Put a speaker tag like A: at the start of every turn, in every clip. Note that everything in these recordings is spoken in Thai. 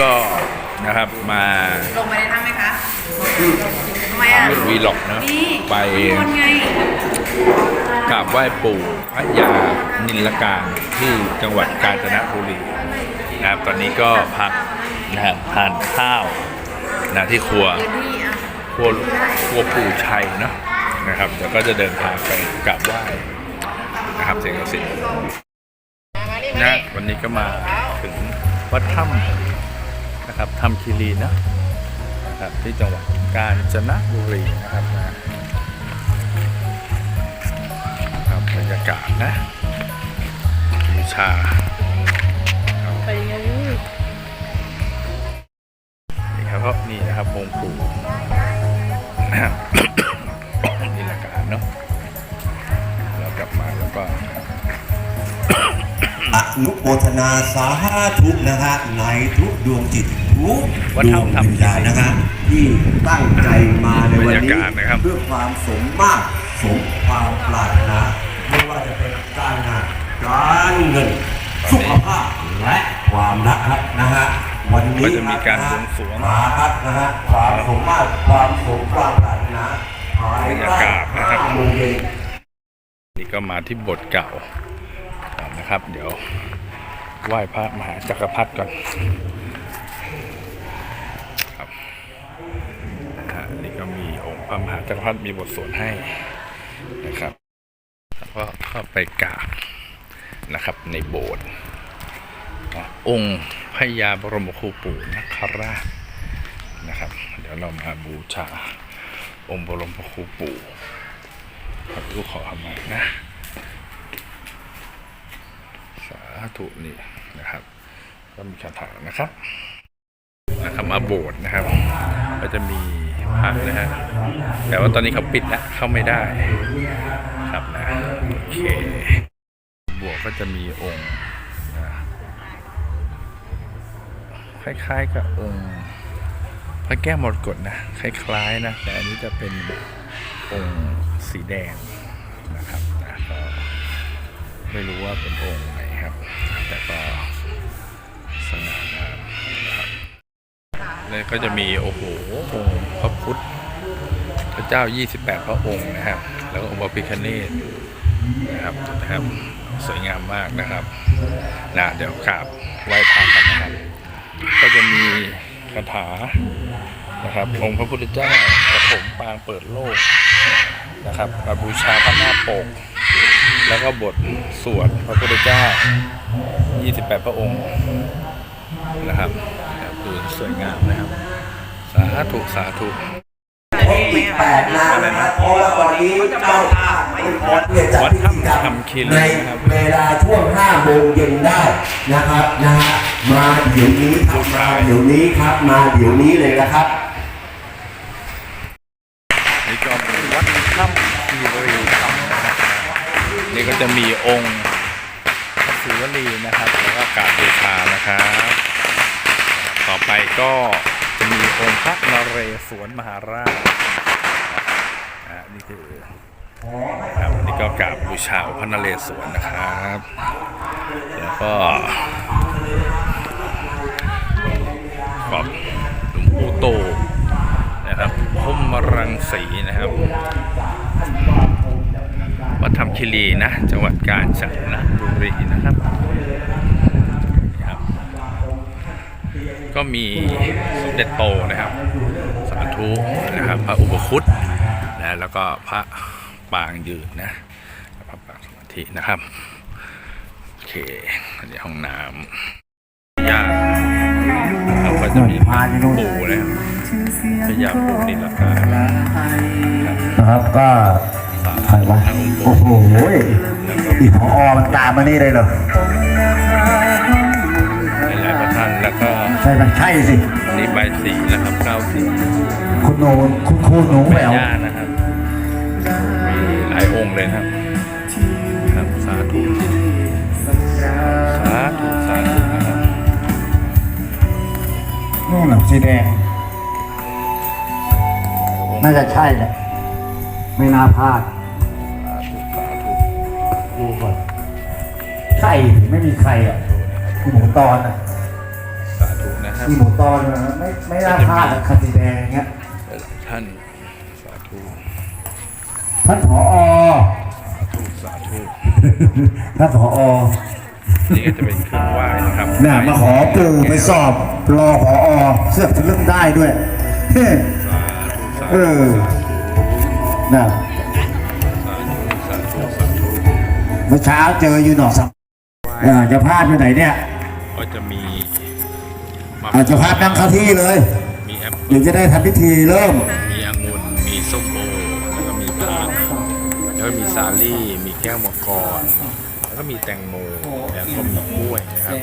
A: ก็นะครับมา
B: ลงมาในถ้ำไหมคะทำไมอะ
A: เป็นวีล็อกเนอะ
B: นี่
A: ไป
B: คนไง
A: กราบไหว้ปู่พระยานิลการที่จังหวัดกาญจนบุรีนะครับตอนนี้ก็พักนะครับทานข้าวนะที่ครัว
B: พื้นที่อะ
A: ครัวครัวปู่ชัยเนอะนะครับเดี๋ยวก็จะเดินทางไปกราบไหว้นะครับเสียงกระสินนะวันนี้ก็มาถึงวัดถ้ำ นะครับถ้ำคีรีนะนะครับที่จังหวัดกาญจนบุรีนะครับนะครับบรรยากาศนะบูชา
B: ไปยังไง
A: นี่ครับก็นี่นะครับองค์ปู่นี่ละการเนาะเรากลับมาแล้วก็
C: อนุโมทนาสาธุนะฮะในทุกดวงจิต ทุก
A: วัด
C: ดว
A: ถ้ำ
C: ง
A: ทำ
C: วิญญาณนะฮะที่ตั้งใจมาในวันนี้
A: น
C: เพื่อความสมมาตรสมความปรารถนาไม่ว่าจะเป็นการงานการเงินสุขภาพและความรักนะฮะวันนี้
A: ก็จะมีการบวงสรวง
C: มาครับนะฮะความสมมาตรความสมความปรารถนาภาย
A: บรรยา
C: ใต้
A: กาศนะครับ
C: ห้าโมงเย็น
A: นี่ก็มาที่บทเก่านะครับ เดี๋ยวไหว้พระมหาจักรพรรดิก่อนครับนะฮะนี่ก็มีองค์ พระมหาจักรพรรดิมีบทสวดให้นะครับแล้วก็เข้าไปกราบนะครับในโบสถ์องค์พระยาบรมครูปู่นคราชนะครับ เดี๋ยวเรามาบูชาองค์บรมครูปู่ครับลูกขอขมานะ สาธุนี่นะครับ ก็มีคาถานะครับนะครับมาโบสถ์นะครับ ก็จะมี พระนะฮะแต่ว่าตอนนี้เขาปิดแล้วเข้าไม่ได้ครับนะโอเคบวกก็จะมีองค์นะคล้ายๆกับองค์พระแก้วมรกตนะคล้ายๆนะแต่อันนี้จะเป็นองค์สีแดงนะครับนะก็ไม่รู้ว่าเป็นองค์ไหนครับ แต่ก็สง่างามนะครับแล้วก็จะมีโอ้โหองค์ พุทธพระเจ้า 28 พระองค์นะครับ แล้วก็องค์พระพิฆเนศนะครับนะครับสวยงามมากนะครับนะเดี๋ยวกราบไหว้พระกันนะครับ ก็จะมีคาถานะครับ องค์พระพุทธเจ้าปฐมปางเปิดโลกนะครับมาบูชาพระหน้าปก แล้วก็บทสวดพระพุทธเจ้า 28 พระองค์นะครับนะครับดูสวยงามนะครับ สาธุสาธุ
C: ครบอีกแปดนานนะครับเพราะว่าวันนี้เจ้าภาพไม่พอที่จะจัด
A: วัด
C: พิธีกรร
A: ถ้ำ
C: ม
A: ทำคีรี
C: ใน
A: นะครับ
C: เวลาช่วง5โมงเย็นได้นะครับนะฮะมาเดี๋ยวนี้ครับมาเดี๋ยวนี้ครับมาเดี๋ยวนี้เลยนะครับ
A: นี่ก็เป็นวัดถ้ำคีรีธรรมนะครับนี่ก็จะมีองค์พระศิวลีนะครับ แล้วก็กราบบูชานะครับ ต่อไปก็จะ มีองค์พระนเรศวรมหาราชอ่านี่คือครับนี่ก็กราบบูชาพระนเรศวรนะครับแล้วก็ขอบหลวงปู่โตนะครับพมรังสีนะครับวัดธรรมคิรีนะจังหวัดกาญจนบุรีนะครับนี่ครับ ก็มีสมเด็จโตนะครับสาธุนะครับพระอุปคุตนะแล้วก็พระปางยืนนะพระปางสมาธินะครับโอเคอันนี้ห้องน้ำย่างเราก็จะมีปู่นะครับพระยาปู่นิลการ
D: นะครับก็ใครวะโอ้โหอีพอมันตามมานี่เลยเหรอ
A: แล้วก็
D: ใช่ไหมใช่สิ
A: นี่ใบสีนะครับเก้าสี
D: คุณโนคุณครูหนูแหว
A: แม่
D: ว
A: ย่านะครับมีหลายองค์เลยนะครับ ครับสาธุสาธุสาธุนะครับ
D: นู่นหนังสีแดง น่าจะใช่แหละไม่น่าพลาด
A: สาธุสาธุ
D: ดูก่อนใช่ไม่มีใครอะหมูตอนอะ
A: สาธุ นะนะครับ
D: มีหมูตอนนะไม่ไม่น่าพลาดอะคันสีแดงอย่างเงี้ย
A: ท่านสาธุ
D: ท่านผอ
A: สาธุ
D: ท่านผอ
A: นี่ก็จะเป็นเครื่องไหว้นะครับ
D: เนี่ยมาขอปู่ไปสอบรอผอเสื้อทะลึ่งได้ด้วยเฮ้
A: สาธุสา
D: เอ
A: ธุ
D: อน่ะ
A: สาธุสาธุสาธุ
D: เมื่อเช้าเจออยู่หนองสัมเออจะพลาดไปไหนเนี่ย
A: ก็จะมีมะ
D: อาจจะพลาดนั่งเข้าที่เลย
A: มีแอป
D: เดี๋ยวจะได้ทำพิธีเริ่ม
A: มีองุ่นมีส้มโอแล้วก็มีผักแล้วก็มีสาลี่ มีแก้วมังกรแล้วก็มีแตงโมแล้วก็มีกล้วยนะครับ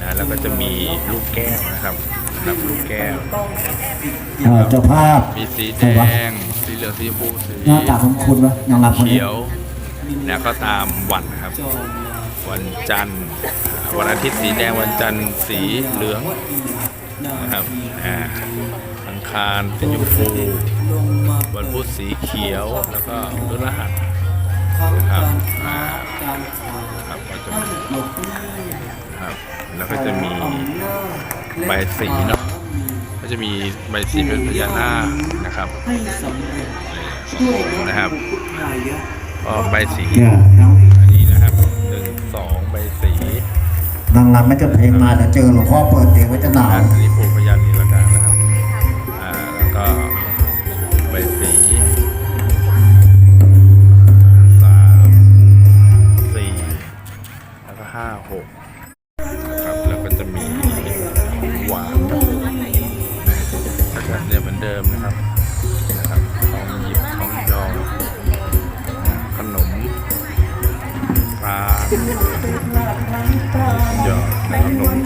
A: นะแล้วก็จะมีลูกแก้วนะครับนะครับลูกแก้ว
D: อ่าเจ้าภาพ
A: มีสีแดงสีเหลืองสีชมพูสี
D: หน้าตาของคุณวะนางรำคนนี้
A: เขียวแล้วก็ตามวันนะครับ วันจันทร์อ่า วันอาทิตย์สีแดงวันจันทร์สีเหลืองนะครับอ่าอังคารสีชมพูวันพุธสีเขียวแล้วก็พฤหัสนะครับอ่าครับก็จะมีครับแล้วก็จะมีใบสีเนาะก็จะมีใบสีเป็นพญานาคนะครับนะครับก็ใบสี
D: นางรำไม่จะเพลงมาแต่เจอหลวงพ่อเปิดเพ
A: ลงไว้จะหนาว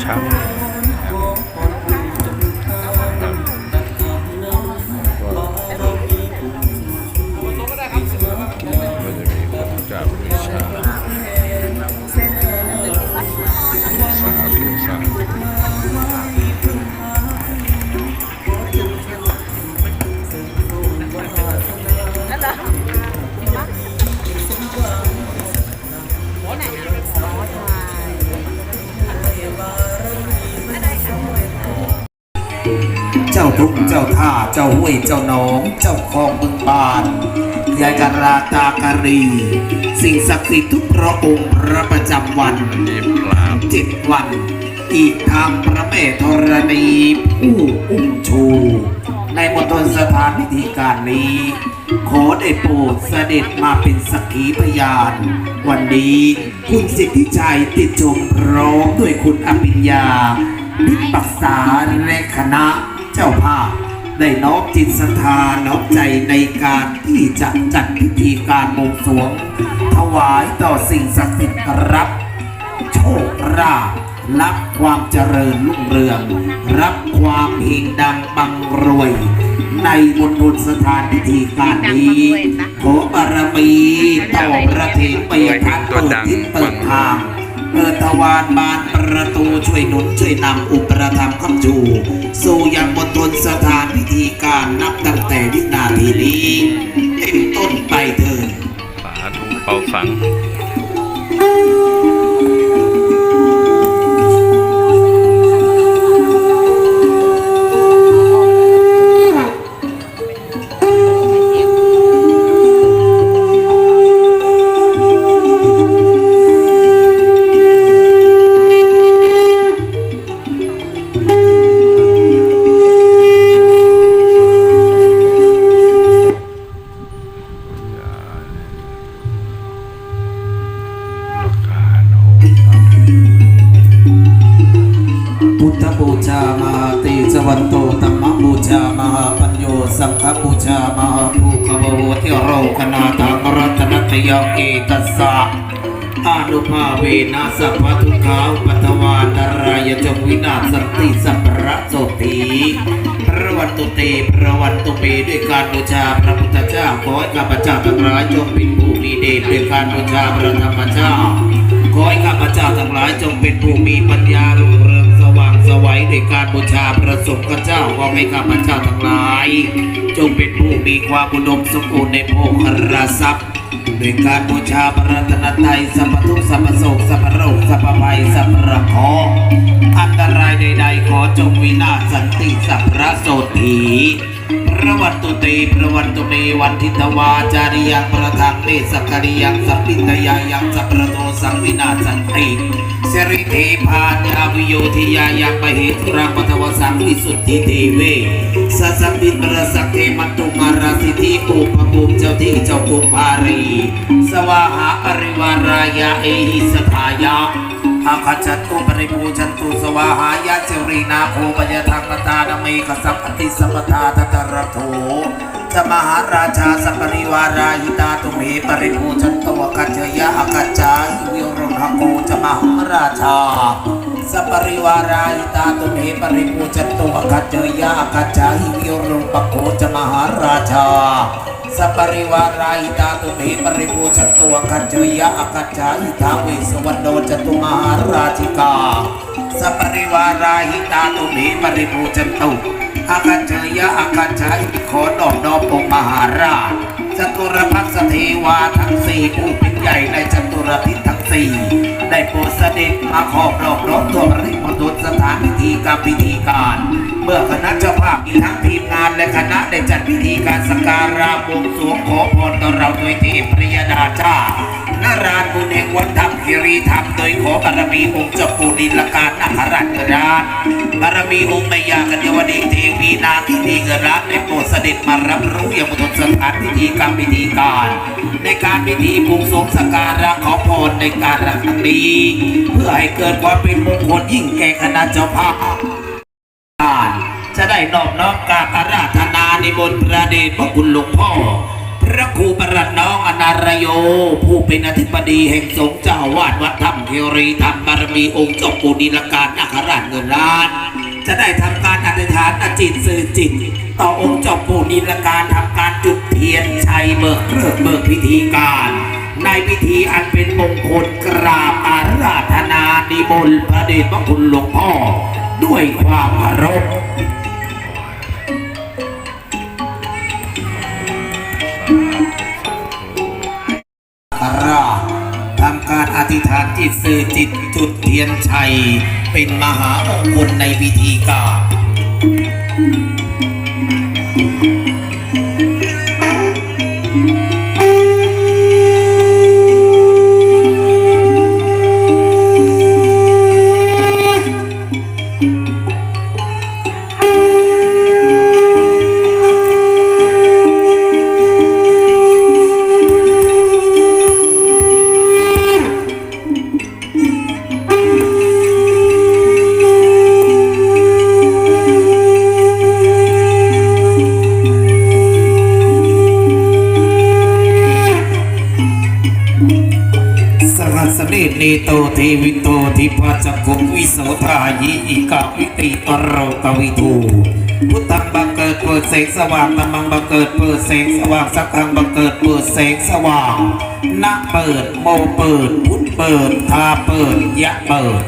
A: ชักา
E: นยายการาตาการี สิ่งศักดิ์สิทธิ์ทุกพระองค์พระประจำวัน
A: นี่ปราบ
E: เจ็ดวัน อีกทางพระแม่ธรณีผู้อุ้มชู ในมณฑลสถานพิธีการนี้ ขอได้โปรดเสด็จมาเป็นสักขีพยาน วันนี้คุณสิทธิชัยติดชมพร้อมด้วยคุณอภิญญานิปักษาและคณะเจ้าภาพ ได้น้อมจิตศรัทธาน้อมใจในการที่จะจัดพิธีการบวงสรวง ถวายต่อสิ่งศักดิ์สิทธิ์รับ โชครับรับความเจริญรุ่งเรือง รับความเฮงดังบังรวย ในมณฑลสถานพิธีการนี้ขอบารมีต่อประเทศไปยังทางเปิดทิศเปิดทาง เปิดทวารบานประตูช่วยหนุนช่วยนำอุปรธรรมคำจู สู่ยังบนทนสถานพิธีการนับตั้งแต่วินาทีนี้เป็นต้นไปเถิด
A: สาธุเป่าสัง
E: ติพระวันตุเตพระวันตุเมด้วยการบูชาพระพุทธเจ้าขอให้ข้าพเจ้าทั้งหลายจงเป็นผู้มีเดชด้วยการบูชาพระธรรมเจ้าขอให้ข้าพเจ้าทั้งหลายจงเป็นผู้มีปัญญารุ่งเรืองสว่างสวัยด้วยการบูชาพระสงฆ์เจ้าขอให้ข้าพเจ้าทั้งหลาย จงเป็นผู้มีความอุดมสมบูรณ์ในโภคราทรัพย์ด้วยการบูชาพระรัตนตรัยสัพพทุกสัพพโศกสัพพโรคสัพพภัยสัพพระเคราะห์อันตราย ใดๆขอจงวินาศสันติสัพระโสถีพระวัตตุเตพระวัตตุเมวันทิตวาจาริยังประทังเนสักริยังสัพพิตยายังสัพระโทสังวินาศสันติสริเทพานยาวิโยธิยายังปะเหตุรังปทวสังวิสุทธิเทเวสัสปิประสักเทมตุมาราสิทธิอุปภูมิเจ้าที่เจ้าภูมิภารี สวาหาอริวารายาเอหิสทายา อาคาจันตุปริภูชันตุสวาหายะเจรีนาโคปยทังตานามกสัมปติสัมปทาตตระโถ จะมหาราชาสัปริวาราหิตาตุเมปริภูชันตวกัจจยะอาคาจา หิวิรุณหโการาชาสัปริวาราหิตาตุเมปริภูชันตวกัจจยะอาคาจาหิวิรุณปโกจะมหาราชาสัปริวาราหิตาตุเมปริภูชันตัวกัจจยะอกัจจาหิทาเวสวรรณโนจตุมหาราชิกาสัปริวาราหิตาตุเมปริภูชักัจจยะอกัจจาหิขอนอบน้อมองค์มหาราชจตุรพักษเทวาทั้งสี่ผู้เป็นใหญ่ในจตุรพิษทั้งสี่ได้โปรดเสด็จมาขอบรอบล้อมตัวริมณฑลสถานพิธีกรรมพิธีการ เมื่อคณะเจ้าภาพอีทั้งทีมงานและคณะได้จัดพิธีการสักการะบวงสรวงขอพรต่อเราโดยเทพพระยดาเจ้านาราชบุญแห่งวัดธรรมคิรีธรรม โดยขอบารมีองค์เจ้าปู่ดิลการนาราชเกิดราชบารมีองค์แม่ยากัญญวดีเทวีนาคินีเกิดราชได้โปรดเสด็จมารับรู้ยังมุทสถานพิธีกรรมพิธีการ ในการพิธีบวงสรวงสการะขอพรในการรั้งนี้ เพื่อให้เกิดความเป็นมงคลยิ่งแก่คณะเจ้าภาพการจะได้นอบน้อมกราบอาราธนาในบนพระเดชพระคุณหลวงพ่อ พระครูประหลัดน้องอนารโย ผู้เป็นอธิบดีแห่งสงฆ์เจ้าวาดวัดธรรมเทรีธรรมบารมีองค์เจ้าปูนิลการนาคราชเงินล้าน จะได้ทำการอธิษฐานอจิตสื่อจิต ต่อองค์เจ้าปูนิลการทำการจุดเทียนชัยเบิกเลิกเบิกพิธีการ ในพิธีอันเป็นมงคลกราบอาราธนานิมนต์พระเดชพระคุณหลวงพ่อ ด้วยความเคารพิตสื่อจิตจุดเทียนชัย เป็นมหามงคลในพิธีการ สงสว่างธรรมังบังเกิดเปิดแสงสว่างสักขังบังเกิดเปิดแสงสว่างนะเปิดโมเปิดพุทธเปิดทาเปิดยะเปิด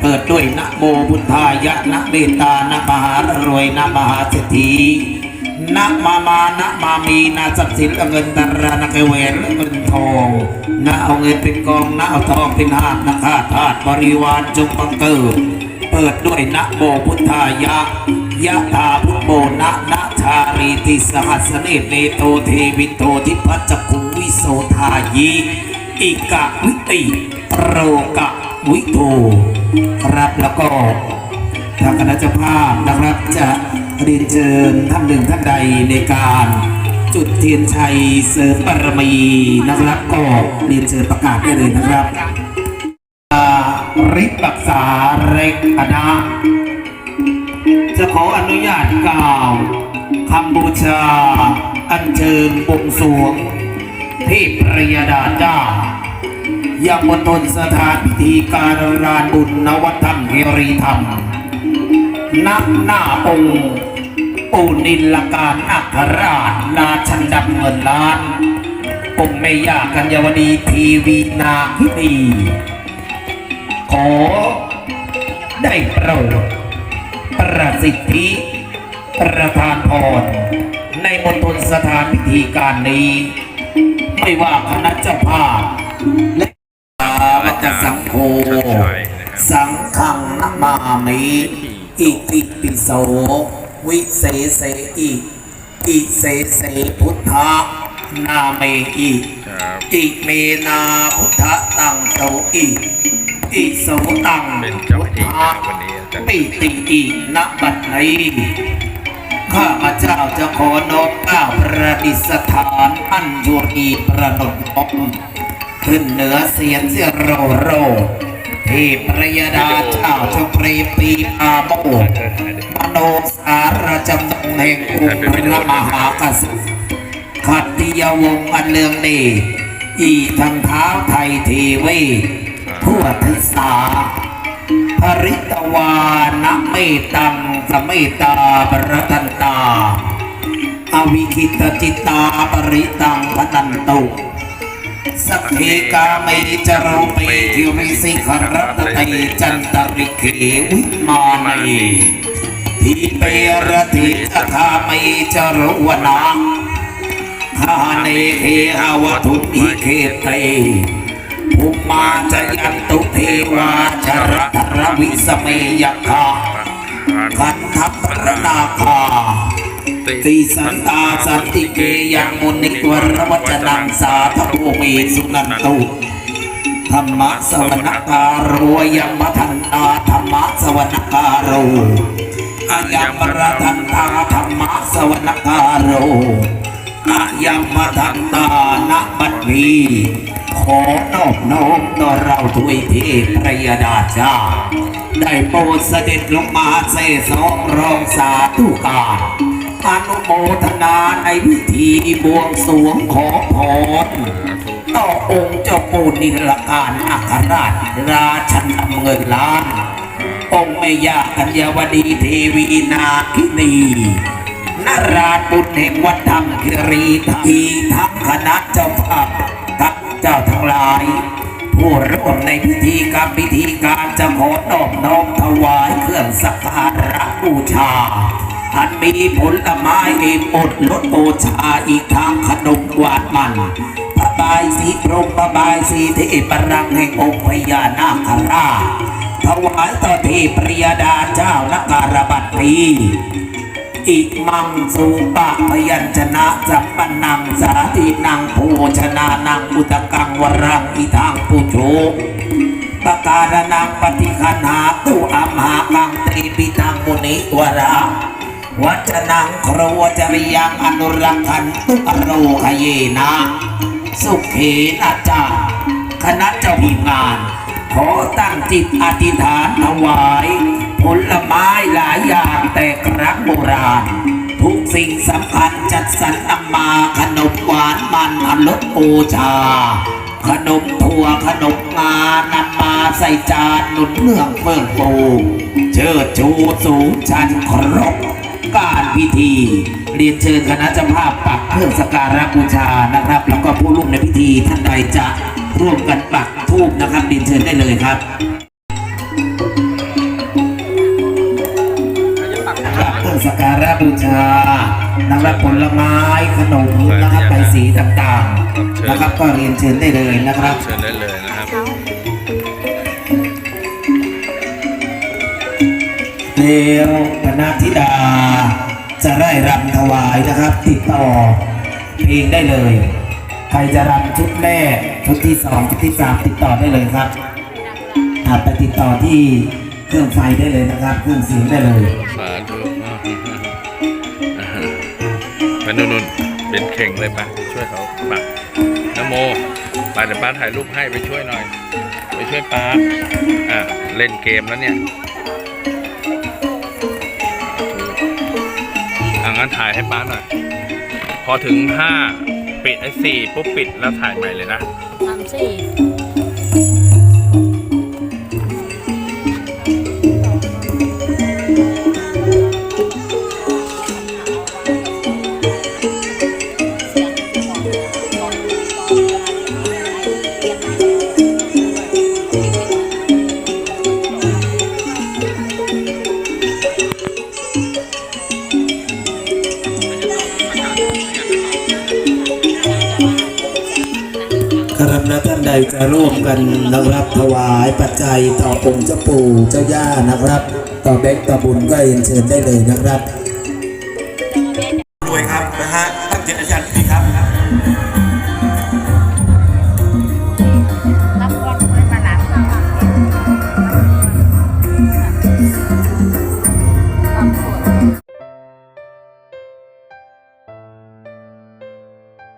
E: เปิดด้วยนะโมพุทธายะนะเมตานะมหารวยนะมหาเศรษฐีนะมามานะมามีนะทรัพย์สินเงินตรานะเกเวนและเงินทองนะเอาเงินเป็นกองนะเอาทองเป็นหาดนะข้าทาสบริวารจงบังเกิด เปิดด้วยนะโมพุทธายะยะธาพุทโมนะนะชารีติสหัสเนเนโตเทวิโตทิพัจคุวิโสทายีอิกะวิติโรกะวิโทครับแล้วก็ทางคณะเจ้าภาพนะครับจะเรียนเชิญท่านหนึ่งท่านใดในการจุดเทียนชัยเสริมบารมีนะครับก็เรียนเชิญประกาศได้เลยนะครับ ริบรักษาเร็กอนะจะขออนุญาตกล่าวคำบูชา อัญเชิญบวงสวงเทพพระยดาเจ้ายังบนทนสถานพิธีการรานบุญนวัฒธรรมเฮรีธรรมณหน้าองค์ปูนิลการนาคราชนาชันดำเงินล้านองค์แม่ยากัญญาวดีทีวีนาคินี ขอได้โปรดประสิทธิประทานพรในมณฑลสถานพิธีการนี้ ไม่ว่าคณะเจ้าภาพและวัจสังโฆสังฆังนามามิอิติปิโส วิเศษเสอิอิเสเสพุทธะนาเมอิ
A: ครับ
E: อิเมนาพุทธตังโตอิ อิโสตัง
A: เป็นเจ้าพิธี
E: พุทธะ
A: วันนี้อาจารย์
E: ปิติอิณบัดนี้ข้าพเจ้าจะขอนอบก้าวประดิษฐานอัญชลีประนมอมขึ้นเหนือเสียนเสียโรโรที่ประยดาเจ้าเจ้าปรีปีพาโมกมโนสารจำนงแห่งองค์พระมหากษัตริย์ขัตติยวงศ์อันเลืองดีอีทางเท้าไทยทีวี ทั่วทิศาภริตวานะเมตังสเมตาบรตันตา อวิคิตจิตตาปริตังพนันตุสัพเพกาเมจโรเปทิริสิขรตเตจันตริเขวิมานีทีเปรติจคาเมจโรวนาคาเนเทหาวทุมิเคเต ภูมาจยันตุเทวาจรตรวิสเมยคาคันทัพรนาคาติสันตาสันติเกยังมุนิวรวัจนังสาธภเมสุนันตุธรรมะสวนการโรยัมมทันตาธรรมะสวนการโรอายัมรทันตาธรรมะสวนการโรอายัมมทันตานับัดนี ขอนอบน้อมต่อเราทุยเทพพระยาดาเจ้า ได้โปรดเสด็จลงมาเสสองรองสาธุการอนุโมทนาในพิธีบวงสรวงขอพรต่อองค์เจ้าปู่นิรการอัครราชราชันำเงินล้าน องค์แม่ยากัญญาวดีเทวีนาคินีนาราชบุญแห่งวัดธรรมคิรีทีทั้งคณะเจ้าภาพ เจ้าทั้งหลาย ผู้ร่วมในพิธีกรรมพิธีการจะขอนอบน้อมถวายเครื่องสักการะบูชาอันมีผลไม้เอ็มอดลดโอชาอีกทางขนมหวานมันพระบายสีพรมพระบายสีเทพรังแห่งองค์พญานาคราชถวายต่อเทพปริยดาเจ้านการบัตรี อิมังสุปะพยัญชนะจัปปนังสาธินังโภชนานังอุตกังวรังอิทังปุโชปการนังปฏิคันหาตุอัมหากังตรีปิตังมุนิวราวัจนังครวจริยังอนุรักขันตุอโรคเยนะสุเขนาจาคณะเจ้าพิมงาน ขอตั้งจิตอธิษฐานถวาย ผลไม้หลายอย่างแต่ครั้งโบราณทุกสิ่งสำคัญจัดสรรนำมาขนมหวานมันอรสโอชา ขนมถั่วขนมงานำมาใส่จานหนุนเนื่องเฟื่องฟูเชิดชูสูงชันครบการพิธี เรียนเชิญคณะเจ้าภาพปักเครื่องสการะบูชานะครับ แล้วก็ผู้ร่วมในพิธีท่านใดจะร่วมกันปักธูปนะครับเรียนเชิญได้เลยครับ กการะบูชานะครับผลไม้ขนมนะครับใบสีต่างๆนะครับก็เรียนเชิญได้เลยนะครับ
A: เชิญได้เลยนะครับ
E: เดี๋ยวคณะธิดา จะได้รำถวายนะครับ ติดต่อเพลงได้เลย ใครจะรำชุดแรกชุดที่สองชุดที่สามติดต่อได้เลยครับอาไปติดต่อที่เครื่องไฟได้เลยนะครับ เครื่องเสียงได้เลย
A: นู่นนู่นเป็นเข่งเลยปะไปช่วยเขาปะนโมไปเดี๋ยวป้าถ่ายรูปให้ไปช่วยหน่อย ไปช่วยป้าอะเล่นเกมแล้วเนี่ยอะงั้นถ่ายให้ป้าหน่อย พอถึงห้าปิดไอ้สี่ปุ๊บปิดแล้วถ่ายใหม่เลยนะ
F: สามสี่
E: ดจะร่วมกันนะครับถวายปัจจัยต่อองค์เจ้าปู่เจ้าย่านะครับ ต่อเบกต่อบุญก็เรียนเชิญได้เลยนะครับ